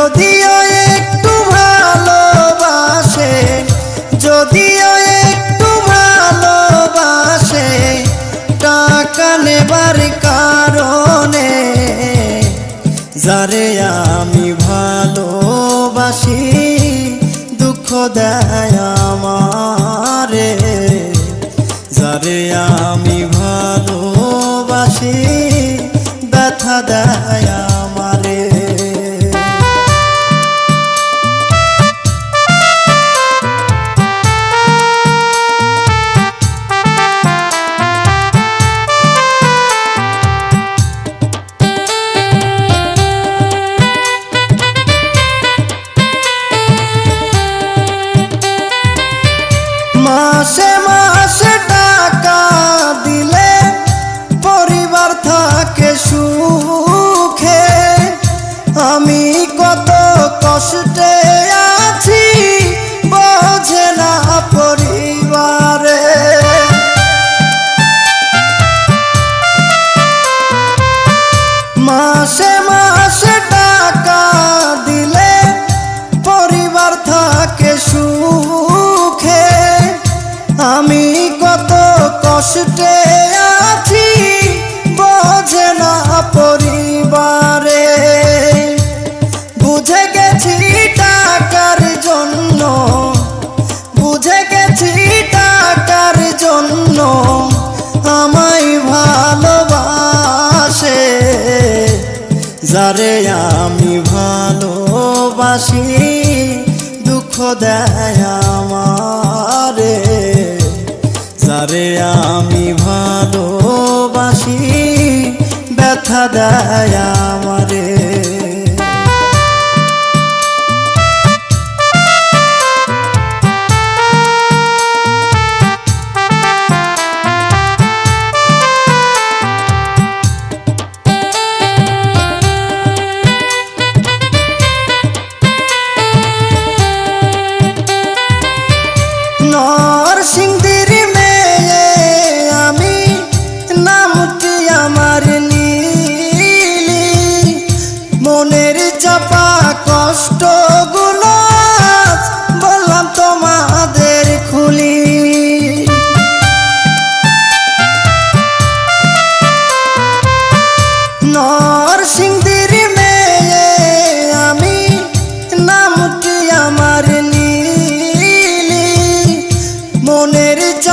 যদিও একটু ভালোবাসে, যদিও একটু ভালোবাসে, টাকা নেবার কারণে। যারে আমি ভালোবাসি, দুঃখ দেয় আমারে। যারে আমি ভালোবাসি, ব্যথা দেয় মাসে টাকা দিলে পরিবার থাকে সুখে। আমি যারে আমি ভালোবাসি দুঃখ দেয় আমারে। যারে আমি ভালোবাসি ব্যথা দেয় নরসিংদীর মেয়ে আমি নামটি আমার নীলি? মনের চাপা কষ্ট